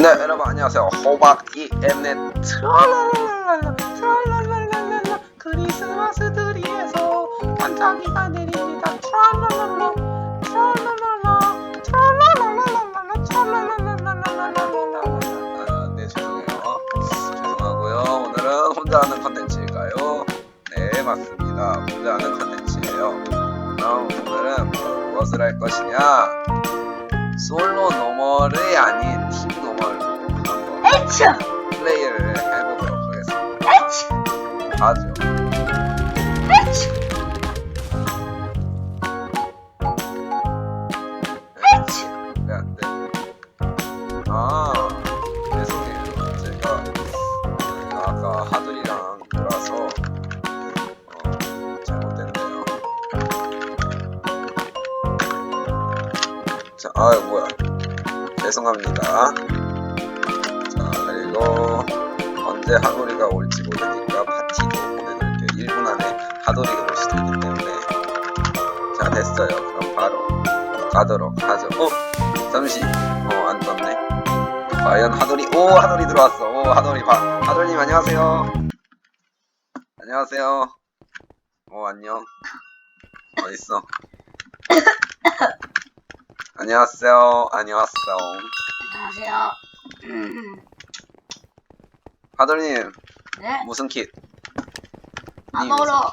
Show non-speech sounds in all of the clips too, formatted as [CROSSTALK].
네 여러분 안녕하세요. 호박 이엠넷. 트랄랄랄랄라 트랄랄랄랄라 크리스마스 드리에서 반짝이가 내립니다 트랄랄랄라 트랄랄랄라 트랄랄랄랄랄라 트랄랄랄랄랄랄랄랄랄랄라 네 죄송해요. 죄송하고요. 오늘은 혼자 하는 컨텐츠일까요? 네 맞습니다. 혼자 하는 컨텐츠예요. 그럼 오늘은 무엇을 할 것이냐? 솔로 노멀이 아닌 에이츠! 플레이를 해보도록 하겠습니다. 에이츠! 가죠. 에이츠! 에이츠! 왜안 돼? 아, 죄송해요. 제가 아까 하들이랑 놀아서 어, 잘못됐네요. 자, 아 뭐야? 죄송합니다. 언제 하도리가 올지 모르니까 파티도 보내놓을게요. 1분 안에 하도리가 올 수도 있기 때문에. 자, 됐어요. 그럼 바로 가도록 하죠. 어? 잠시. 어, 안 떴네. 과연 하도리, 오, 하도리 들어왔어. 오, 하도리 봐. 하도리님, 안녕하세요. 안녕하세요. 오, 안녕. 어딨어? 안녕하세요. 안녕하세요. 안녕하세요. 음, 하도리님, 네? 무슨 킷? 안 먹으러.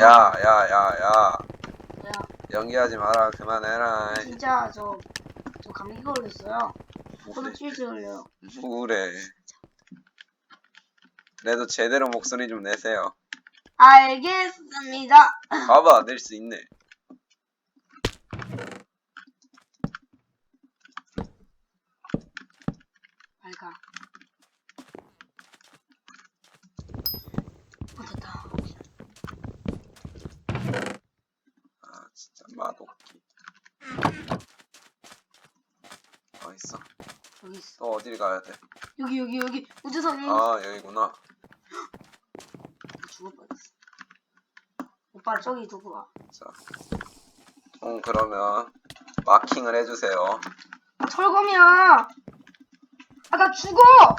야, 야, 야, 야. 야, 연기하지 마라. 그만해라. 진짜 저, 저 감기 걸렸어요. 저도 치즈 흘려요. 뭐래. 그래도 제대로 목소리 좀 내세요. 알겠습니다. 봐봐, 낼 수 있네. 밝아. 어, 됐다. 아, 진짜 맛없기. 어딨어? 여기 있어. 또 어딜 가야 돼? 여기, 여기, 여기. 우주선이. 아, 여기구나. 뻔했어. 오빠 저기 두고 와. 자. 통 그러면 마킹을 해주세요. 철검이야. 아, 나 죽어!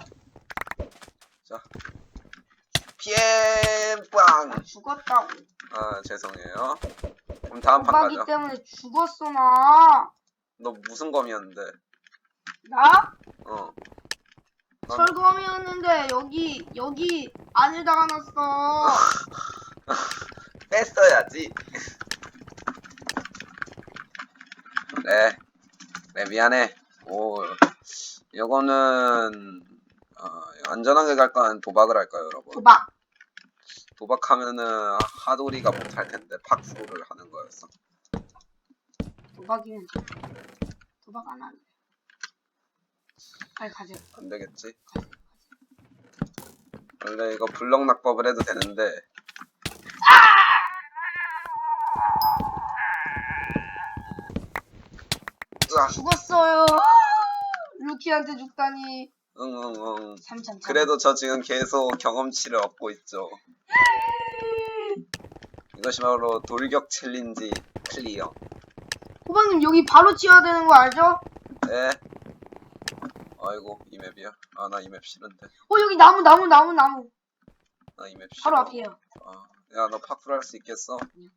피엠 빵! 죽었다고. 아, 죄송해요. 그럼 다음 판 가자. 때문에 죽었어, 나. 너 무슨 검이었는데? 나? 어. 난- 철검이었는데 여기 여기 안에다가 놨어. [LAUGHS] 뺐어야지. 그래. 그래, 미안해. 오, 이거는, 어, 안전하게 갈까? 아니면 도박을 할까요, 여러분? 도박. 도박하면은 하도리가 못할 텐데, 팍프로를 하는 거였어. 도박이면 도박 안 하네. 빨리 가자. 안 되겠지? 원래 이거 블럭 낙법을 해도 되는데, 으악, 죽었어요. 루키한테 죽다니. 응, 응, 응. 삼천. 그래도 저 지금 계속 경험치를 얻고 있죠. 이것이 바로 돌격 챌린지 클리어. 호박님 여기 바로 치워야 되는 거 알죠? 네. 아이고 이 맵이야. 아 나 이 맵 싫은데. 어 여기 나무 나무 나무 나무. 나 이 맵 싫어. 바로 앞이에요. 아, 야너 파쿠르 할 수 있겠어? 응.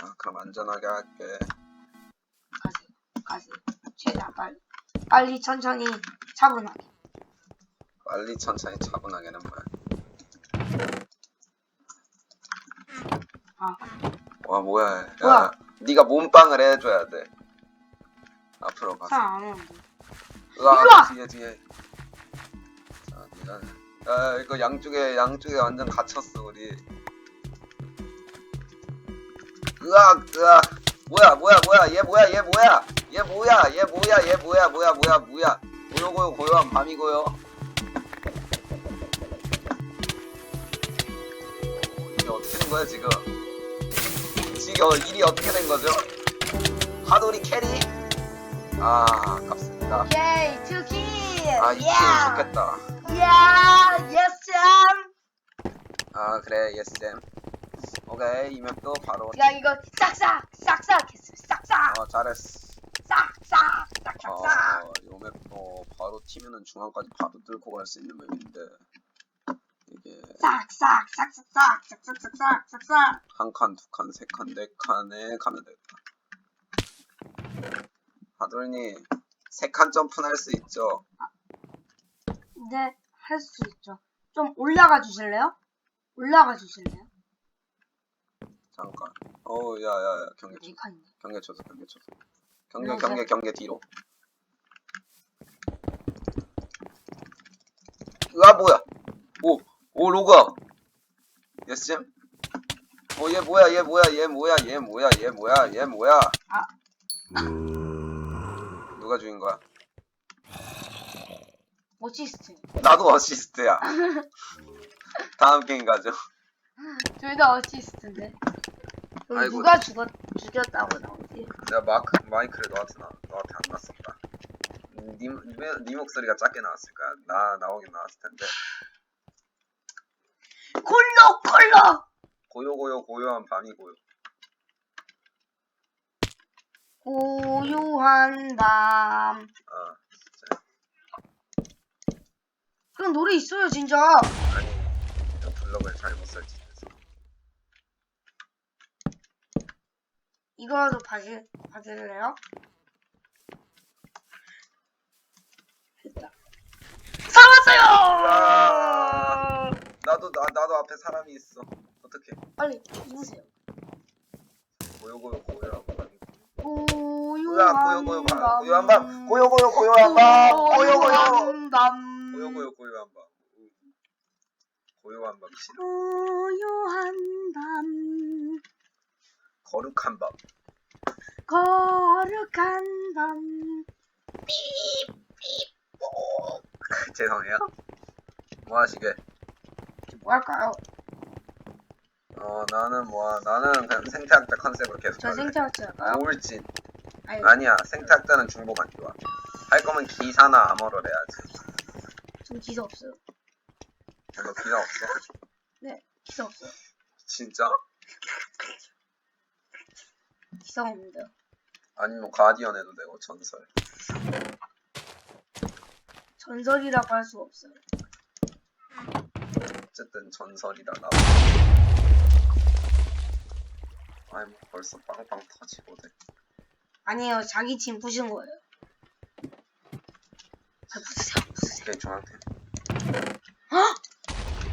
아 그럼 안전하게 할게. 가세요. 가세요. 최대한 빨리. 빨리 천천히 차분하게. 빨리 천천히 차분하게는 뭐야. 아 와 뭐야. 야, 뭐야? 네가 몸빵을 해줘야 돼. 앞으로 가. 잘안 오는데. 으아! 뒤에 뒤에. 자, 네가 야 이거 양쪽에 양쪽에 완전 갇혔어 우리. 으악 으악 뭐야 뭐야 뭐야 얘 뭐야 얘 뭐야 얘 뭐야 얘 뭐야 얘 뭐야 뭐야 뭐야 뭐야 고요고요 고요한 밤이고요. 거야 지금? 지금 일이 어떻게 된 거죠? 하도리 캐리? 아 아깝습니다. 오케이 투키. 아, 이 게임 좋겠다. 야 예스 아, 그래, 예쌤. 오케이, 이 맵도 바로. 야 이거 싹싹 싹싹 했어 싹싹 어, 잘했어. 싹싹 싹싹싹. 아, 요 맵도 바로 튀면은 중앙까지 바로 뚫고 갈 수 있는 맵인데 이게 싹싹 싹싹싹 싹싹싹 싹싹. 한 칸, 두 칸, 세 칸, 네 칸에 가면 되겠다. 하돌님 세 칸 점프는 할 수 있죠? 네, 할 수 있죠. 좀 올라가 주실래요? 올라가 주실래요? 잠깐. 어우 야 야 야 경계 네 쳐. 칸이네. 경계 쳐서 경계 쳐서. 경계 안녕하세요. 경계 경계 뒤로. 으아 뭐야? 오, 오 로그아웃. 예스잼? 어얘 뭐야 얘 뭐야 얘 뭐야 얘 뭐야 얘 뭐야 얘 뭐야? 누가 죽인 거야? 어시스트. 나도 어시스트야. [LAUGHS] 다음 게임 가죠. 둘 다 어시스트인데. 그럼 아이고. 누가 죽었 죽였다고 나오지? 내가 마크 마이크를 너한테 나 너한테 안 났었다. 네, 네, 네 목소리가 작게 나왔을 거야. 나 나오긴 나왔을 텐데. 콜로 콜로. 고요고요 고요한 밤이 고요. 고요한 밤. 아 진짜 그럼 노래 있어요 진짜. 아니 저 블럭을 잘못 설치해서. 이거라도 봐주 봐줄래요? 됐다. 살았어요. 아. 나도 나 나도 앞에 사람이 있어. 어떻게? 빨리 입으세요. 고요 고요 고요한 밤이. 고요한 고요, 고요, 밤. 고요한 밤. 고요 고요 고요한 밤. 고요 고요. 고요한 밤. 고요 고요 고요한 밤. 고요한 밤 싫어. 고요한 밤. 거룩한 밤. 거룩한 밤. [LAUGHS] 죄송해요. 뭐 하시게? 뭐 할까요? 어 나는 뭐야 나는 그냥 생태학자 컨셉으로 계속 저 할래. 생태학자 할까요? 우울진 아니, 아니야 생태학자는 중복 안 좋아 할 거면 기사나 암호를 해야지 전 기사 없어요. 너 기사 없어? 네, 기사 없어요. 진짜? [LAUGHS] 기사 없는데요. 아니면 가디언 해도 되고 전설 전설이라고 할 수가 없어요. 어쨌든 전설이라 나 아이 뭐 벌써 빵빵 터지고 돼 아니에요, 자기 팀 부신 거예요. 아, 부수세요, 부수세요. 오케이 중앙팀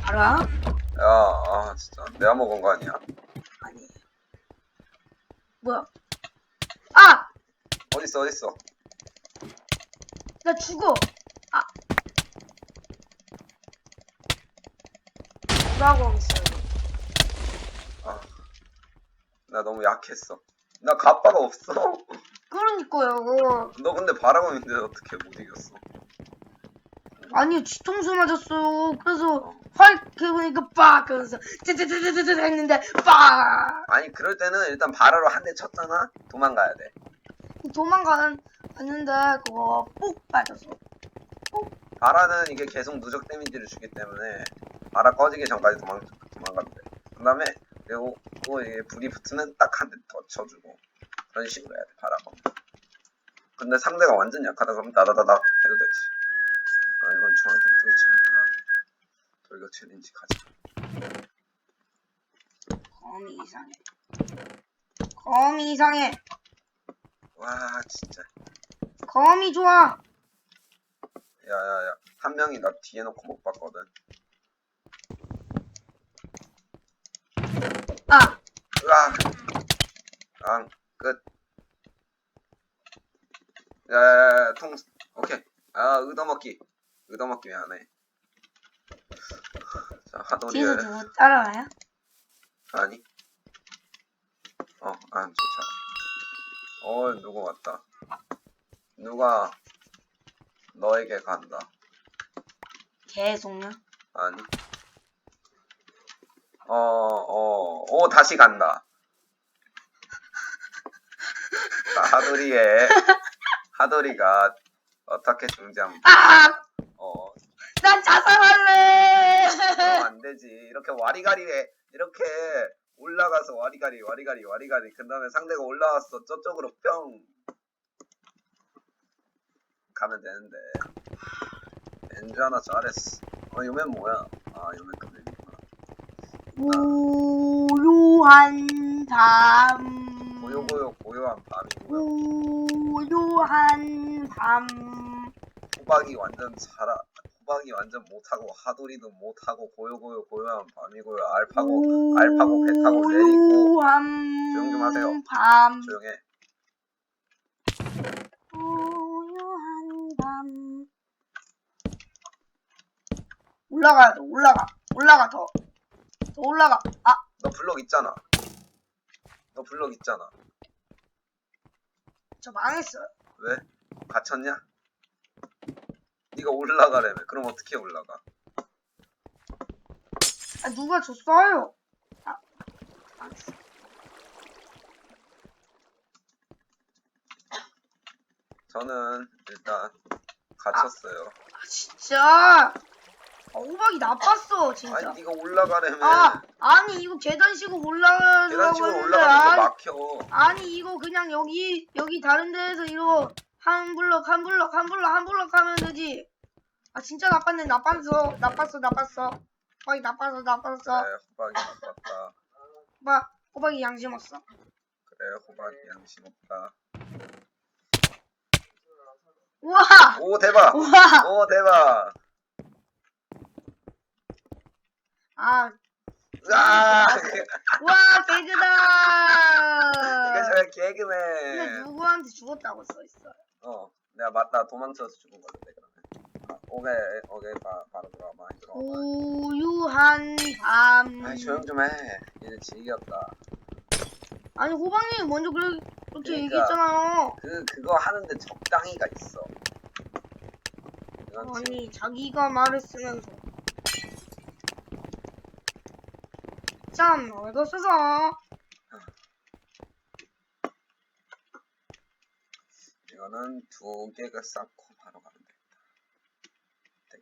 알아? 야 아 진짜 내가 먹은 거 아니야? 아니에요. 뭐야? 아! 어딨어 어딨어 나 죽어! 아! 뭐라고 하겠어요? 나 너무 약했어 나 갑바가 없어 그러니까요. 너 근데 바라보는데 어떻게 못 이겼어 아니, 뒤통수 맞았어요. 그래서 활 해보니까 빡! 그러면서 쯔쯔쯔쯔쯔 했는데 빡! 아니 그럴 때는 일단 바라로 한 대 쳤잖아 도망가야 돼 도망가는 갔는데 그거 뽁 빠져서 바라는 이게 계속 누적 데미지를 주기 때문에 바라 꺼지기 전까지 도망, 도망가면 돼. 그 다음에, 그리고 또 이게 불이 붙으면 딱 한 대 더 쳐주고. 그런 식으로 해야 돼, 바라가. 근데 상대가 완전 약하다 그러면 나다다닥 해도 되지. 아, 이건 중앙템 뚫자. 아, 돌격 챌린지 가자. 검이 이상해. 검이 이상해. 와, 진짜. 검이 좋아. 야야야. 한 명이 나 뒤에 놓고 못 봤거든. 아, 으아! 앙, 끝. 야야야, 통, 오케이. 아, 얻어먹기. 얻어먹기 미안해. 자, 하도리. 뒤에서 누구 따라와요? 아니. 어, 안 좋죠. 어, 누구 왔다. 누가 너에게 간다. 계속요? 아니. 어, 어, 오, 다시 간다. [LAUGHS] 자, 하도리의, 하도리가 어떻게 중지하면, 아, 어, 난 자살할래. 안 되지. 이렇게 와리가리해. 이렇게 올라가서 와리가리 와리가리 와리가리. 그 다음에 상대가 올라왔어. 저쪽으로 뿅! 가면 되는데. 엔주 하나 잘했어. 어 요맨 뭐야? 아 요맨 금맨이구나. 고요한 밤. 고요고요 고요한 밤이고요 고요한 밤. 호박이 완전 잘하 호박이 완전 못하고 하도리도 못하고 고요고요 고요한 밤이고요 알파고 알파고 배 타고 내리고 조용 좀 하세요. 밤. 조용해 고요한 밤. 올라가야 돼, 올라가. 올라가, 더. 더 올라가. 아, 너 블럭 있잖아 너 블럭 있잖아 저 망했어요. 왜? 갇혔냐? 네가 올라가려면 그럼 어떻게 올라가? 아, 누가 줬어요? 아, 망했어. 저는 일단 갇혔어요. 아, 진짜. 아, 호박이 나빴어, 진짜. 아니 네가 올라가려면 아, 아니, 이거 계단식으로 올라가려고 계단식으로 했는데, 올라가면 너 아니, 막혀. 아니, 이거 그냥 여기, 여기 다른 데에서 이거 한 블럭, 한 블럭, 한 블럭, 한 블럭 하면 되지. 아, 진짜 나빴네, 나빴어, 나빴어, 나빴어. 호박이 나빴어, 나빴어. 그래 호박이 나빴다. 호박, 호박이 양심 없어. 그래 호박이 양심 없다. 우와! 오 대박. 우와! 오 대박. 아, 아 [LAUGHS] 우와, 개그다! 이거 저 근데 개그맨. 누구한테 죽었다고 써있어요. 어 내가 맞다 도망쳐서 죽은 건데. 아, 오케이 오케이 바, 바로 들어와 많이 들어와. 고유한 밤. 아이 조용 좀 해. 얘네 지겼다. 아니 호박님이 먼저 그렇게, 그렇게 그러니까. 얘기했잖아요. 그 그거 하는데 적당히가 있어. 이건 지금 아니 자기가 말했으면서 참 어이가 없어서 이거는 두 개가 쌓고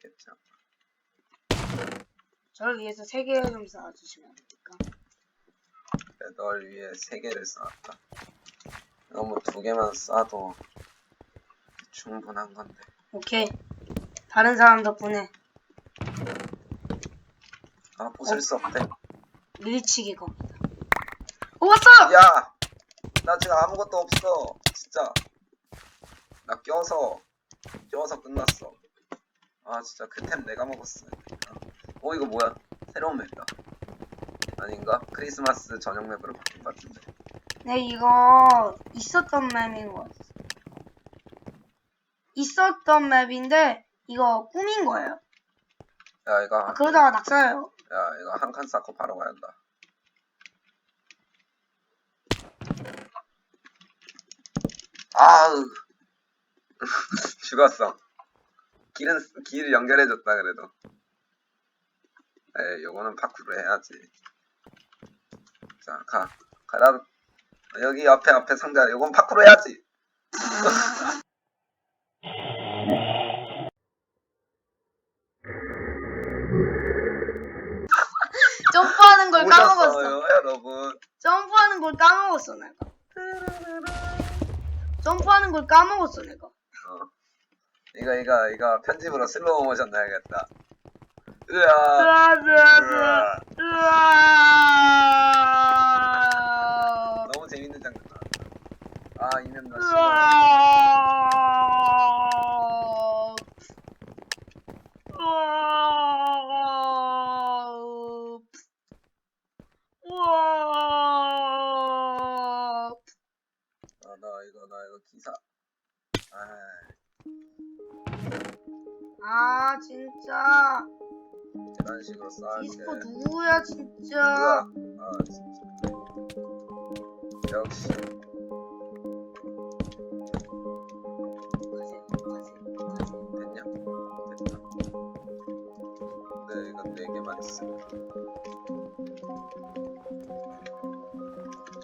되겠죠? 저를 위해서 세개좀 쌓아주시면 안 됩니까? 그래, 널 위해 세 개를 쌓았다. 뭐두 개만 쌓아도 충분한 건데. 오케이 다른 사람 덕분에 아, 부술 수 없대. 밀치기 겁니다 오 왔어! 야! 나 지금 아무것도 없어. 진짜. 나 껴서, 껴서 끝났어. 아, 진짜 그 템 내가 먹었어. 어, 이거 뭐야? 새로운 맵이다. 아닌가? 크리스마스 전용 맵으로 바뀐 것 같은데. 네 이거 있었던 맵인 것 같아 있었던 맵인데 이거 꾸민 거예요 야, 이거, 아, 그러다가 낙사해요 야, 이거 한 칸 쌓고 바로 가야 한다. 아우. [LAUGHS] 죽었어. 길은, 길 연결해줬다, 그래도. 에이, 요거는 파쿠르 해야지. 자, 가. 가라. 여기 옆에, 앞에 상자, 요건 파쿠르 해야지. [LAUGHS] 점프하는 걸 까먹었어 오셨어요, 여러분. 점프하는 걸 까먹었어 내가 점프하는 걸 까먹었어 내가 어. 이거, 이거, 이거 편집으로 슬로우 모션 넣어야겠다. 으아. 으아 으아 으아. 으아 너무 재밌는 장면 나왔다. 아, 이면 나 싫어. 으아 식으로 쌓을게. 디스코 누구야 진짜 으아. 아, 진짜. 역시. 됐냐? 됐다. 네, 이건 4개만 있어.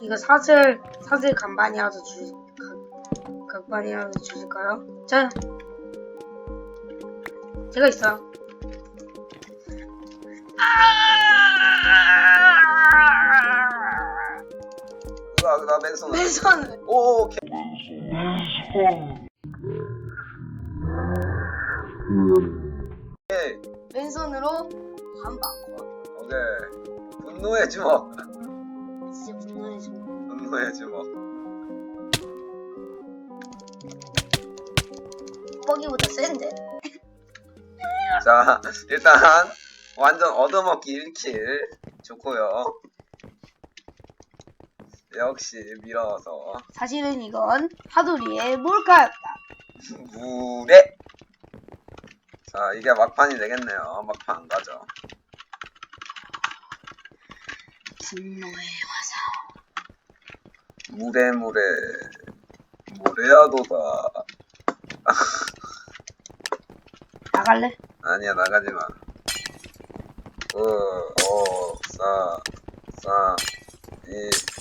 이거 사슬 사슬 간반이라도 주 각, 각반이라도 주실까요? 자 제가 있어요. 나, 나 맨손. 맨손. 오, 오케이. 오케이. 한 바퀴. 오케이. 분노의 주먹. 진짜 분노해줘. 분노의 주먹. 뻐기보다 센데. 자, 일단 완전 얻어먹기 1킬 좋고요. 역시 밀어서 사실은 이건 하두리의 몰카였다. 무례. 자, 이게 막판이 되겠네요. 막판 안 가죠. 분노의 화살. 무례 무례 무례하도다. 나갈래? 아니야 나가지 마. 5, 5, 4, 4, 2, 1.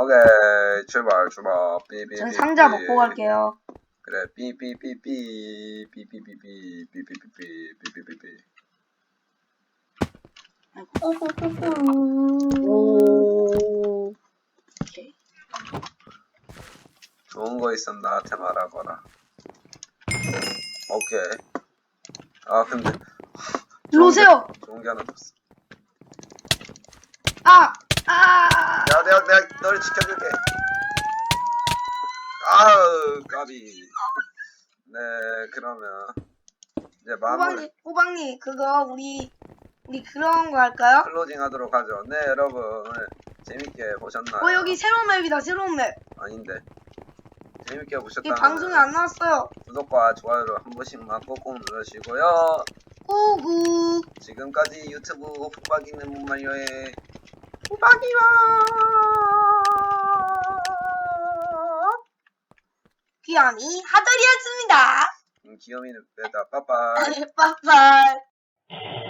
오케이 출발 출발 삐삐 전 상자 먹고 갈게요. 그래 삐삐삐삐 삐삐삐삐 삐삐삐삐 삐삐삐삐 오. 오케이. 좋은 거 있으면 나한테 말하거라. 오케이. 아 근데 [LAUGHS] 일로 오세요. 좋은 게 하나 줬어. 아, 아. 야 내가 내가 너를 지켜줄게. 아우 까비. 네 그러면 이제 마무리 호박님, 호박님, 그거 우리 우리 그런 거 할까요? 클로징 하도록 하죠. 네 여러분 오늘 재밌게 보셨나요? 어 여기 새로운 맵이다, 새로운 맵. 아닌데 재밌게 이게 보셨다면 방송에 안 나왔어요. 구독과 좋아요를 한 번씩만 꼭꼭 눌러주시고요. 구구. 지금까지 유튜브 후박이는 문말려의 후박이와 귀염이 하돌이였습니다. 음, 귀염이는 빼다 빠빠. [LAUGHS] 빠빠.